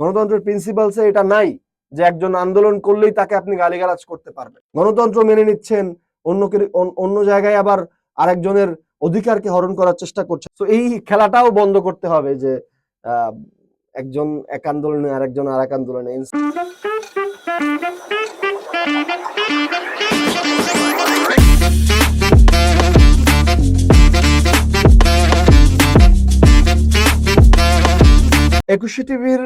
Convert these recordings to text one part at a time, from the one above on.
গণতন্ত্রের প্রিন্সিপালসে এটা নাই যে একজন আন্দোলন করলেই তাকে আপনি গালিগালাজ করতে পারবেন। গণতন্ত্র মেনে নিচ্ছেন, অন্য অন্য জায়গায় আবার আরেকজনের অধিকারকে হরণ করার চেষ্টা করছে তো এই খেলাটাও বন্ধ করতে হবে যে একজন এক আন্দোলনে আরেকজন আর এক আন্দোলনে। একুশে টিভির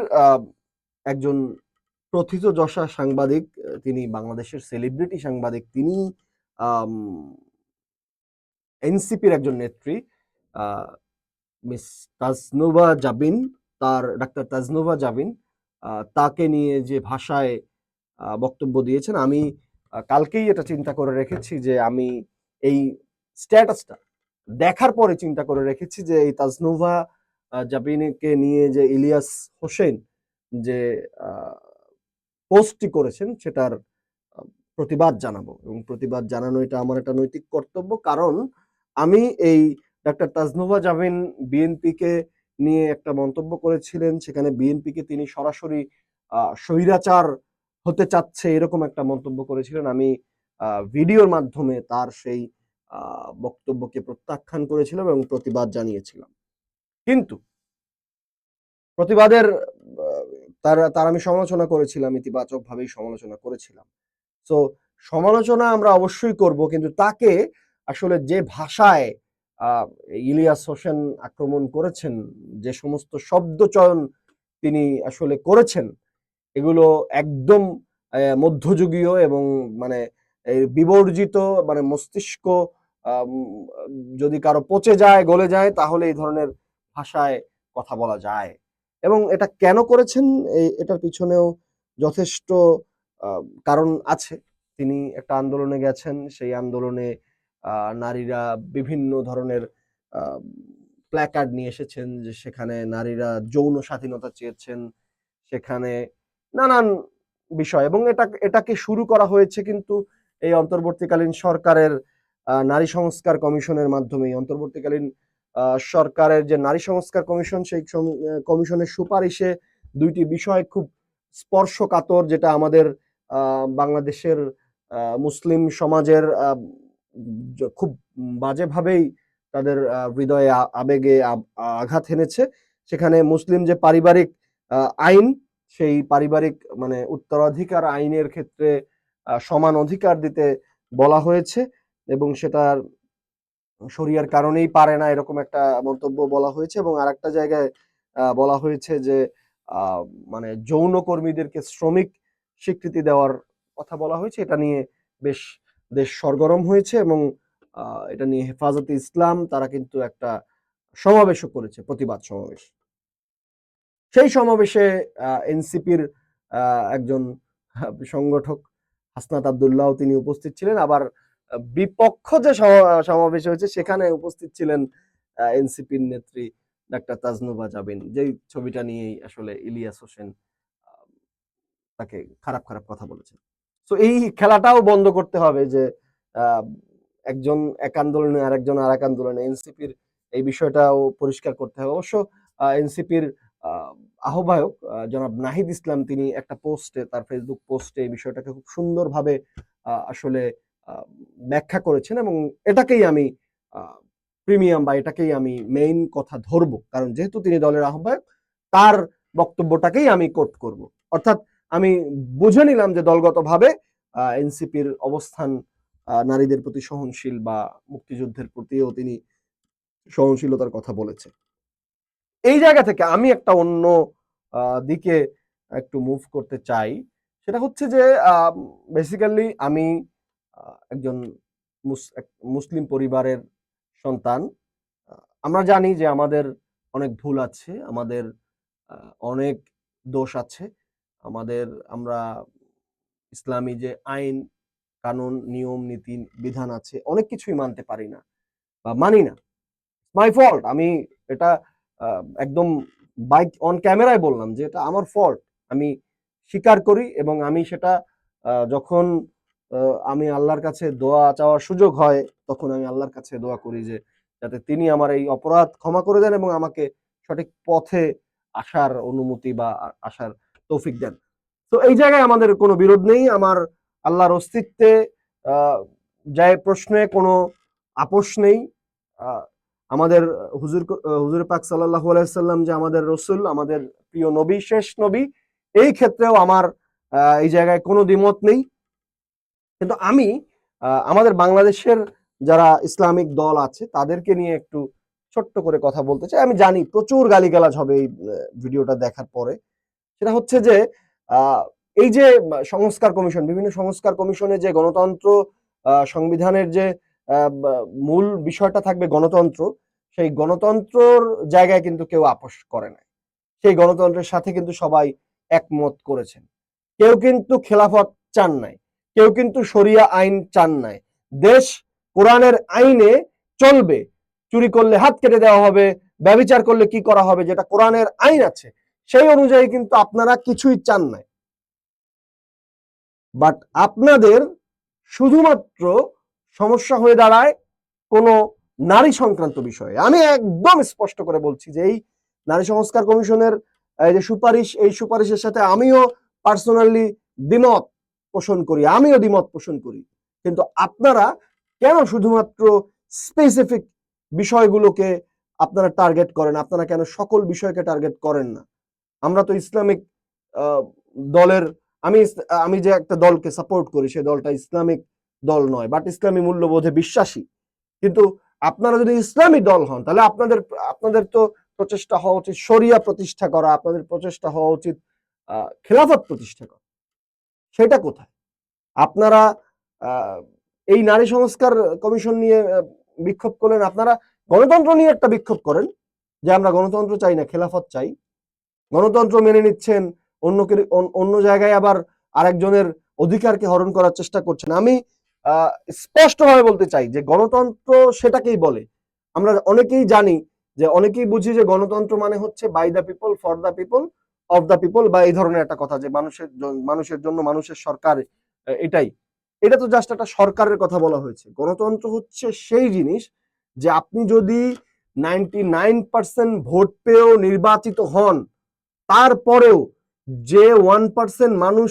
একজন প্রথিত যশা সাংবাদিক তিনি বাংলাদেশের সেলিব্রিটি সাংবাদিক, তিনি এনসিপির একজন নেত্রী মিস তাজনোভা জাবিন, তার ডাক্তার তাজনোভা জাবিন তাকে নিয়ে যে ভাষায় বক্তব্য দিয়েছেন, আমি কালকেই এটা চিন্তা করে রেখেছি যে আমি এই স্ট্যাটাসটা দেখার পরে চিন্তা করে রেখেছি যে এই তাজনোভা আহ, জাবিনকে নিয়ে যে ইলিয়াস হোসেন যে পোস্টটি করেছেন সেটার প্রতিবাদ জানাব। এবং প্রতিবাদ জানানো এটা আমার একটা নৈতিক কর্তব্য। কারণ আমি এই ডাক্তার তাজনোভা জামিন বিএনপিকে নিয়ে একটা মন্তব্য করেছিলেন সেখানে বিএনপিকে তিনি সরাসরি স্বৈরাচার হতে চাচ্ছে এরকম একটা মন্তব্য করেছিলেন। আমি ভিডিওর মাধ্যমে তার সেই বক্তব্যকে প্রত্যাখ্যান করেছিলাম এবং প্রতিবাদ জানিয়েছিলাম। কিন্তু প্রতিবাদের, তার তার আমি সমালোচনা করেছিলাম ইতিবাচক ভাবেই সমালোচনা করেছিলাম। তো সমালোচনা আমরা অবশ্যই করব, কিন্তু তাকে আসলে যে ভাষায় ইলিয়াস হোসেন আক্রমণ করেছেন, যে সমস্ত শব্দ চয়ন তিনি আসলে করেছেন, এগুলো একদম মধ্যযুগীয় এবং মানে বিবর্জিত মানে মস্তিষ্ক যদি কারও পচে যায়, গলে যায়, তাহলে এই ধরনের ভাষায় কথা বলা যায়। এবং এটা কেন করেছেন? এটার পিছনেও যথেষ্ট কারণ আছে। তিনি একটা আন্দোলনে গেছেন, সেই আন্দোলনে নারীরা বিভিন্ন ধরনের প্ল্যাকার্ড নিয়ে এসেছেন যে সেখানে নারীরা যৌন স্বাধীনতা চেয়েছেন, সেখানে নানান বিষয় এবং এটা, এটাকে শুরু করা হয়েছে কিন্তু এই অন্তর্বর্তীকালীন সরকারের নারী সংস্কার কমিশনের মাধ্যমে অন্তর্বর্তীকালীন সরকারের যে নারী সংস্কার কমিশন, সেই কমিশনের সুপারিশে দুইটি বিষয় খুব স্পর্শকাতর, যেটা আমাদের বাংলাদেশের মুসলিম সমাজের খুব বাজেভাবেই তাদের হৃদয়ে আবেগে আঘাত এনেছে। সেখানে মুসলিম যে পারিবারিক আইন, সেই পারিবারিক মানে উত্তরাধিকার আইনের ক্ষেত্রে সমান অধিকার দিতে বলা হয়েছে এবং সেটার শরিয়ার কারণেই পারে না, এরকম একটা মন্তব্য বলা হয়েছে এবং আরেকটা জায়গায় বলা হয়েছে যে মানে যৌন কর্মীদেরকে শ্রমিক স্বীকৃতি দেওয়ার কথা বলা হয়েছে, এটা নিয়ে বেশ দেশ সরগরম হয়েছে এবং এটা নিয়ে হেফাজতে ইসলাম, তারা কিন্তু একটা সমাবেশও করেছে, প্রতিবাদ সমাবেশ। সেই সমাবেশে এনসিপির একজন সংগঠক হাসনাত আবদুল্লাহ তিনি উপস্থিত ছিলেন, আবার বিপক্ষ যে সমাবেশ হয়েছে, সেখানে উপস্থিত ছিলেন এনসিপির নেত্রী ডাক্তার তাজনুবা জাবিন। যেই ছবিটা নিয়েই আসলে ইলিয়াস হোসেন তাকে খারাপ খারাপ কথা বলেছেন। তো এই খেলাটাও বন্ধ করতে হবে যে একজন এক আন্দোলনে আর একজন আর এক আন্দোলনে এনসিপির এই বিষয়টাও পরিষ্কার করতে হবে। অবশ্য এনসিপির আহ্বায়ক জনাব নাহিদ ইসলাম, তিনি একটা পোস্টে, তার ফেসবুক পোস্টে এই বিষয়টাকে খুব সুন্দরভাবে আসলে ব্যাখ্যা করেছেন এবং এটাকেই আমি প্রিমিয়াম বা এটাকেই আমি মেইন কথা ধরবো। কারণ যেহেতু তিনি দলের আহ্বায়ক, তার বক্তব্যটাকেই আমি কোট করব। অর্থাৎ আমি বুঝে নিলাম যে দলগতভাবে এনসিপির অবস্থান নারীদের প্রতি সহনশীল বা মুক্তিযুদ্ধের প্রতিও তিনি সহনশীলতার কথা বলেছে এই জায়গা থেকে আমি একটা অন্য দিকে একটু মুভ করতে চাই। সেটা হচ্ছে যে বেসিক্যালি আমি একজন মুস- এক মুসলিম পরিবারের সন্তান। আমরা জানি যে আমাদের অনেক ভুল আছে, আমাদের অনেক দোষ আছে। আমাদের, আমরা ইসলামী যে আইন, কানুন, নিয়ম, নীতি, বিধান আছে, অনেক কিছুই মানতে পারি না বা মানি না। মাই ফল্ট আমি এটা একদম বাইক অন ক্যামেরায় বললাম যে এটা আমার ফল্ট আমি স্বীকার করি এবং আমি সেটা যখন আমি আল্লাহর কাছে দোয়া চাওয়ার সুযোগ হয়, তখন আমি আল্লাহর কাছে দোয়া করি যে, যাতে তিনি আমার এই অপরাধ ক্ষমা করে দেন এবং আমাকে সঠিক পথে আসার অনুমতি বা আসার তৌফিক দেন। তো এই জায়গায় আমাদের কোনো বিরোধ নেই, আমার আল্লাহর অস্তিত্বে যায় প্রশ্নে কোনো আপোষ নেই আমাদের হুজুর হুজুর পাক সাল্লাহ আলাইসাল্লাম যে আমাদের রসুল, আমাদের প্রিয় নবী, শেষ নবী, এই ক্ষেত্রেও আমার এই জায়গায় কোনো দ্বিমত নেই। কিন্তু আমি আমাদের বাংলাদেশের যারা ইসলামিক দল আছে, তাদেরকে নিয়ে একটু ছোট্ট করে কথা বলতে চাই। আমি জানি প্রচুর গালিগালাজ হবে এই ভিডিওটা দেখার পরে। সেটা হচ্ছে যে এই যে সংস্কার কমিশন, বিভিন্ন সংস্কার কমিশনে যে গণতন্ত্র সংবিধানের যে মূল বিষয়টা থাকবে গণতন্ত্র, সেই গণতন্ত্রর জায়গায় কিন্তু কেউ আপোষ করে না সেই গণতন্ত্রের সাথে কিন্তু সবাই একমত করেছেন। কেউ কিন্তু খেলাফত চান নাই। কেউ কিন্তু শরিয়া আইন চান নাই। দেশ কোরআনের আইনে চলবে। চুরি করলে হাত কেটে দেওয়া হবে, ব্যবিচার করলে কি করা হবে যেটা কোরআনের আইন আছে, সেই অনুযায়ী কিন্তু আপনারা কিছুই চান নাই। বাট আপনাদের শুধুমাত্র সমস্যা হয়ে দাঁড়ায় কোনো নারী সংক্রান্ত বিষয়ে। আমি একদম স্পষ্ট করে বলছি যে এই নারী সংস্কার কমিশনের যে সুপারিশ, এই সুপারিশের সাথে আমিও পার্সোনালি দ্বিমত। পোষণ করি, আমিও দ্বিমত পোষণ করি। কিন্তু আপনারা কেন শুধুমাত্র স্পেসিফিক বিষয়গুলোকে আপনারা টার্গেট করেন? আপনারা কেন সকল বিষয়কে টার্গেট করেন না? আমরা তো ইসলামিক দলের, আমি আমি যে একটা দলকে সাপোর্ট করি সেই দলটা ইসলামিক দল নয় বাট ইসলামী মূল্যবোধে বিশ্বাসী। কিন্তু আপনারা যদি ইসলামী দল হন, তাহলে আপনাদের আপনাদের তো প্রচেষ্টা হওয়া উচিত, শরিয়া প্রতিষ্ঠা করা, আপনাদের প্রচেষ্টা হওয়া উচিত খেলাফত প্রতিষ্ঠা করা। সেটা কোথায়? আপনারা এই নারী সংস্কার কমিশন নিয়ে বিক্ষোভ করলেন, আপনারা গণতন্ত্র নিয়ে একটা বিক্ষোভ করেন, যে আমরা গণতন্ত্র চাই না, খেলাফত চাই। গণতন্ত্র মেনে নিচ্ছেন অন্যকে অন্য জায়গায় আবার আরেকজনের অধিকারকে হরণ করার চেষ্টা করছেন। আমি স্পষ্টভাবে বলতে চাই যে গণতন্ত্র সেটাকেই বলে। আমরা অনেকেই জানি যে, অনেকেই বুঝি যে গণতন্ত্র মানে হচ্ছে by the people for the people of the people বা এই ধরনের একটা কথা যে মানুষের মানুষের জন্য মানুষের সরকার এটাই। এটা তো জাস্ট একটা সরকারের কথা বলা হয়েছে। গণতন্ত্র হচ্ছে সেই জিনিস যে আপনি যদি নাইনটি নাইন পার্সেন্ট ভোট পেয়েও নির্বাচিত হন, তারপরেও যে ওয়ান পার্সেন্ট মানুষ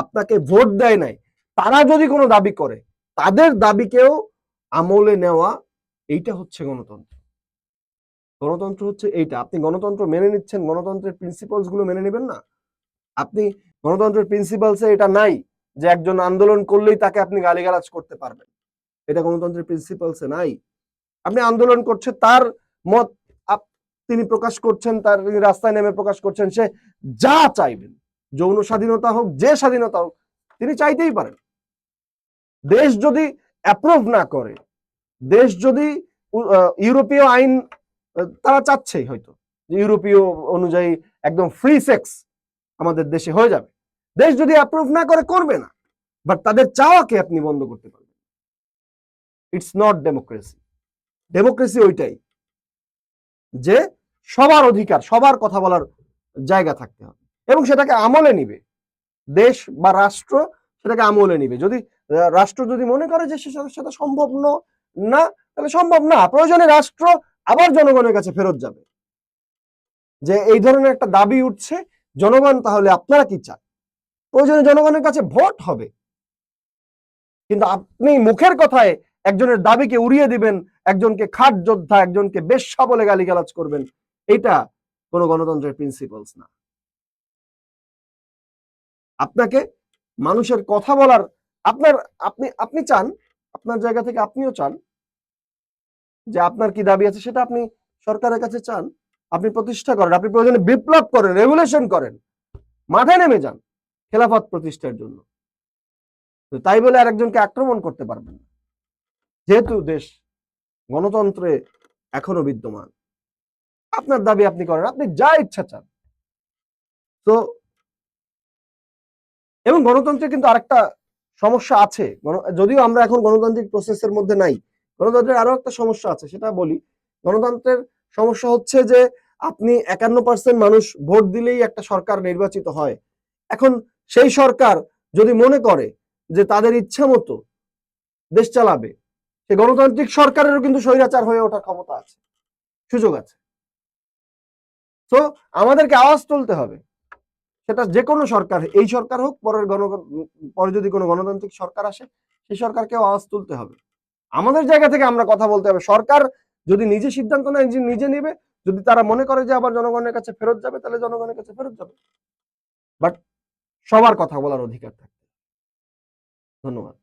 আপনাকে ভোট দেয় নাই, তারা যদি কোনো দাবি করে, তাদের দাবিকেও আমলে নেওয়া, এইটা হচ্ছে গণতন্ত্র। গণতন্ত্র হচ্ছে এইটা। আপনি গণতন্ত্র মেনে নিচ্ছেন, গণতন্ত্রের প্রিন্সিপালসগুলো মেনে নেবেন না। আপনি গণতন্ত্রের প্রিন্সিপালসে এটা নাই যে একজন আন্দোলন করলেই তাকে আপনি গালিগালাজ করতে পারবেন। এটা গণতন্ত্রের প্রিন্সিপালসে নাই। আপনি আন্দোলন করছে তার মত তিনি প্রকাশ করছেন, তার রাস্তায় নেমে প্রকাশ করছেন, সে যা চাইবেন। যৌন স্বাধীনতা হোক, যে স্বাধীনতা হোক, তিনি চাইতেই পারেন। দেশ যদি অ্যাপ্রুভ না করে, দেশ যদি ইউরোপীয় আইন তারা চাচ্ছেই হয়তো ইউরোপীয় অনুযায়ী একদম ফ্রি সেক্স আমাদের দেশে হয়ে যাবে। দেশ যদি অ্যাপ্রুভ না করে, করবে না। বাট তাদের চাওয়াকে আপনি বন্ধ করতে পারবেন। ইটস নট ডেমোক্রেসি ডেমোক্রেসি ওইটাই যে সবার অধিকার, সবার কথা বলার জায়গা থাকতে হবে। এবং সেটাকে আমলে নিবে। দেশ বা রাষ্ট্র সেটাকে আমলে নিবে। যদি রাষ্ট্র যদি মনে করে যে সেটা সম্ভব না, তাহলে সম্ভব না। প্রয়োজনে রাষ্ট্র আবার জনগণের কাছে ফেরত যাবে। যে এই ধরনের একটা দাবি উঠছে, জনগণ তাহলে আপনারা কি চান? প্রয়োজনে জনগণের কাছে ভোট হবে। কিন্তু আপনি মুখের কথায় একজনের দাবিকে উড়িয়ে দিবেন, একজনকে খাট যোদ্ধা, একজনকে বেশ্যা বলে গালিগালাজ করবেন, এটা কোনো গণতন্ত্রের প্রিন্সিপালস না। আপনাকে মানুষের কথা বলার, আপনার, আপনি আপনি চান, আপনার জায়গা থেকে আপনিও চান যে আপনার কি দাবি আছে সেটা আপনি সরকারের কাছে চান, আপনি প্রতিষ্ঠা করেন, আপনি প্রয়োজনে বিপ্লব করেন রেগুলেশন করেন, মাঠে নেমে যান খেলাফত প্রতিষ্ঠার জন্য। তাই বলে আরেকজনকে আক্রমণ করতে পারবেন না। যেহেতু দেশ গণতন্ত্রে এখনও বিদ্যমান, আপনার দাবি আপনি করেন, আপনি যা ইচ্ছা চান। তো এবং গণতন্ত্রে কিন্তু আরেকটা সমস্যা আছে। যদিও আমরা এখন গণতান্ত্রিক প্রসেসের মধ্যে নাই গণতন্ত্রের আরও একটা সমস্যা আছে, সেটা বলি। গণতন্ত্রের সমস্যা হচ্ছে যে, আপনি একান্ন পার্সেন্ট মানুষ ভোট দিলেই একটা সরকার নির্বাচিত হয়। এখন সেই সরকার যদি মনে করে যে তাদের ইচ্ছা মতো দেশ চালাবে, সে গণতান্ত্রিক সরকারেরও কিন্তু স্বৈরাচার হয়ে ওঠার ক্ষমতা আছে, সুযোগ আছে। তো আমাদেরকে আওয়াজ তুলতে হবে। সেটা যে কোনো সরকার, এই সরকার হোক, পরের গণ, পরে যদি কোনো গণতান্ত্রিক সরকার আসে, সেই সরকারকেও আওয়াজ তুলতে হবে। আমাদের জায়গা থেকে আমরা কথা বলতে হবে। সরকার যদি নিজে সিদ্ধান্ত নেয়, নিজে নেবে, যদি তারা মনে করে যে আবার জনগণের কাছে ফেরত যাবে, তাহলে জনগণের কাছে ফেরত যাবে। বাট সবার কথা বলার অধিকার থাকে ধন্যবাদ।